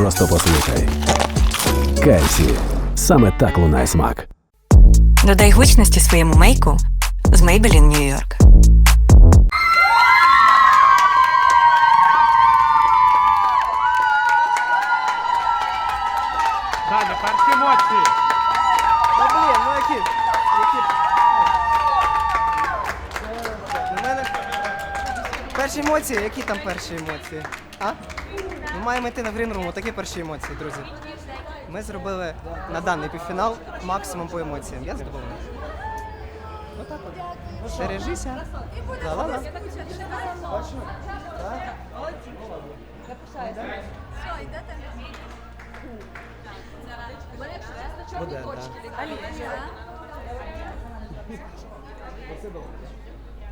Просто послухай. Кайсі. Саме так лунає смак. Додай гучності своєму мейку з Maybelline New York. Даня, перші емоції. Та блін, ну які? які... У мене перші емоції, які там перші емоції? А? Ми маємо йти на грінруму, такі перші емоції, друзі. Ми зробили на даний півфінал максимум по емоціям. Я задоволений. Отак от. Бережися. Ла-ла-ла. Буде,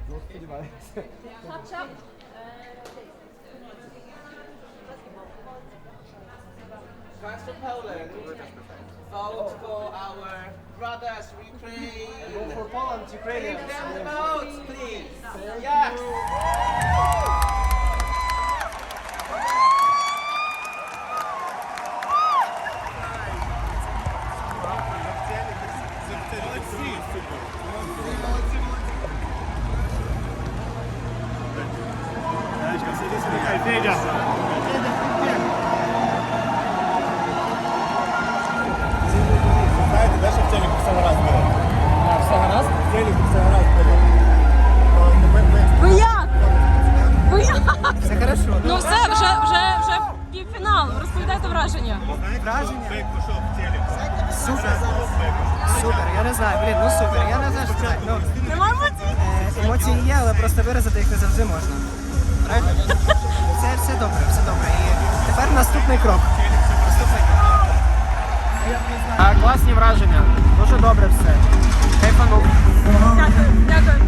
так. Оце добре. Ну, сподіваюся. Thanks for Poland. Vote for our brothers Ukraine. Go for Poland, Ukraine. Give them the votes, please. Yes. Федя. Знаєте, де ще в телеку все гаразд було? Все гаразд? В телеку все гаразд було. Ви як? Ви як? Все хорошо. Ну все, вже, вже, вже півфінал. Розповідайте враження. Враження? Супер. Супер, я не знаю, блін, ну супер, я не знаю, що це. Ну, Немає емоцій? Е, емоції є, але просто виразити їх не завжди можна. Правильно? Це все добре, все добре. І тепер наступний крок. Наступний крок. класні враження. Дуже добре все. Кайфанув. Дякую, дякую.